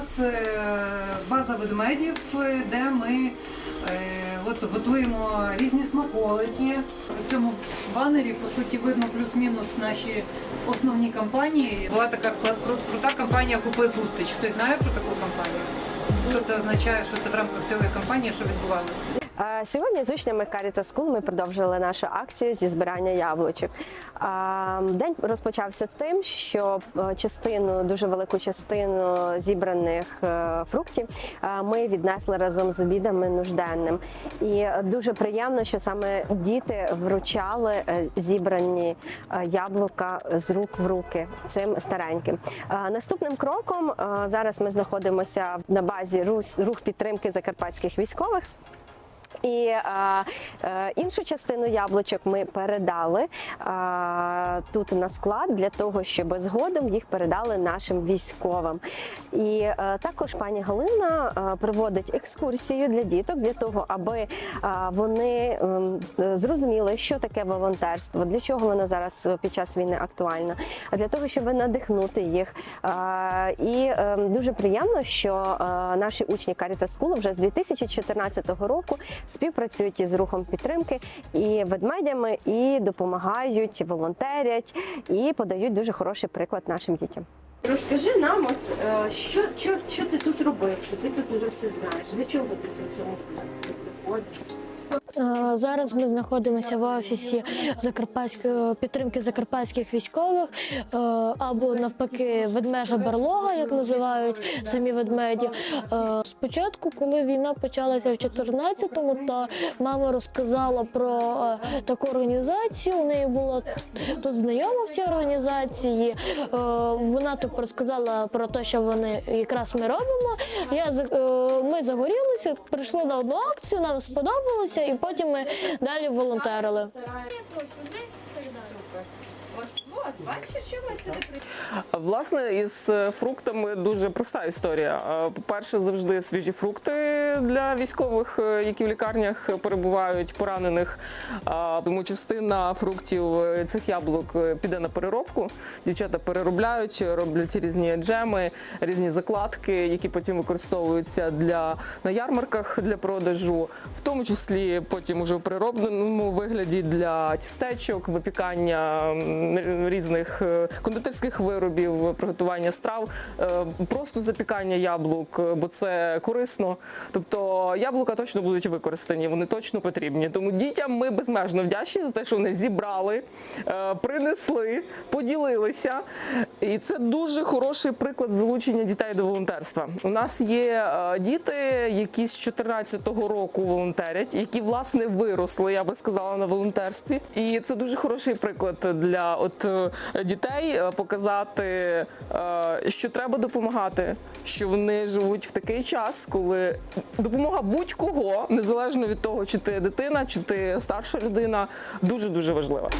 нас е, база ведмедів, де ми е, от, готуємо різні смаколики. У цьому банері, по суті, видно плюс-мінус наші основні кампанії. Була така крута кампанія Купи зустріч. Хтось знає про таку кампанію? Що це означає, що це в рамках цієї кампанії, що відбувалося? Сьогодні з учнями Caritas School ми продовжили нашу акцію зі збирання яблучок. День розпочався тим, що е, частину, дуже велику частину зібраних е, фруктів е, ми віднесли разом з обідами нужденним. І дуже приємно, що саме діти вручали зібрані яблука з рук в руки цим стареньким. Наступним кроком зараз ми знаходимося на базі рух підтримки закарпатських військових. І а, е, іншу частину яблучок ми передали а, тут на склад для того, щоб згодом їх передали нашим військовим. І е, також пані Галина е, проводить екскурсію для діток для того, аби а, вони ем, е, зрозуміли, що таке волонтерство, для чого воно зараз е, під час війни актуально, а для того, щоб надихнути їх. А, І ем, дуже приємно, що е, наші учні Caritas School вже з 2014 року співпрацюють із рухом підтримки і ведмедями, і допомагають, волонтерять і подають дуже хороший приклад нашим дітям. Розкажи нам, от, е, що, що, що ти тут робив, що ти тут уже все знаєш, для чого ти до цього приходиш? Е, Зараз ми знаходимося в офісі закарпатської підтримки закарпатських військових е, або навпаки ведмежа барлога, як називають самі ведмеді. Е, Спочатку, коли війна почалася в 14-му, то мама розказала про таку організацію. У неї була тут знайома в цій організації. Вона тут розказала про те, що вони якраз ми робимо. Я ми загорілися, прийшли на одну акцію, нам сподобалося, і потім ми далі волонтерили. Власне, із е, фруктами дуже проста історія. Е, По-перше, завжди свіжі фрукти для військових, е, які в лікарнях перебувають поранених. Тому частина фруктів цих яблук піде на переробку. Дівчата переробляють, роблять різні джеми, різні закладки, які потім використовуються для на ярмарках для продажу, в тому числі потім уже в переробленому вигляді для тістечок, випікання різних е, кондитерських виробів, приготування страв, е, просто запікання яблук, е, бо це корисно. Тобто яблука точно будуть використані, вони точно потрібні. Тому дітям ми безмежно вдячні за те, що вони зібрали, принесли, поділилися. І це дуже хороший приклад залучення дітей до волонтерства. У нас є е, діти, які з 14-го року волонтерять, які власне виросли, я би сказала, на волонтерстві. І це дуже хороший приклад для от е, дітей е, показати, що треба допомагати, що вони живуть в такий час, коли допомога будь-кого, незалежно від того, чи ти дитина, чи ти старша людина, дуже дуже важлива.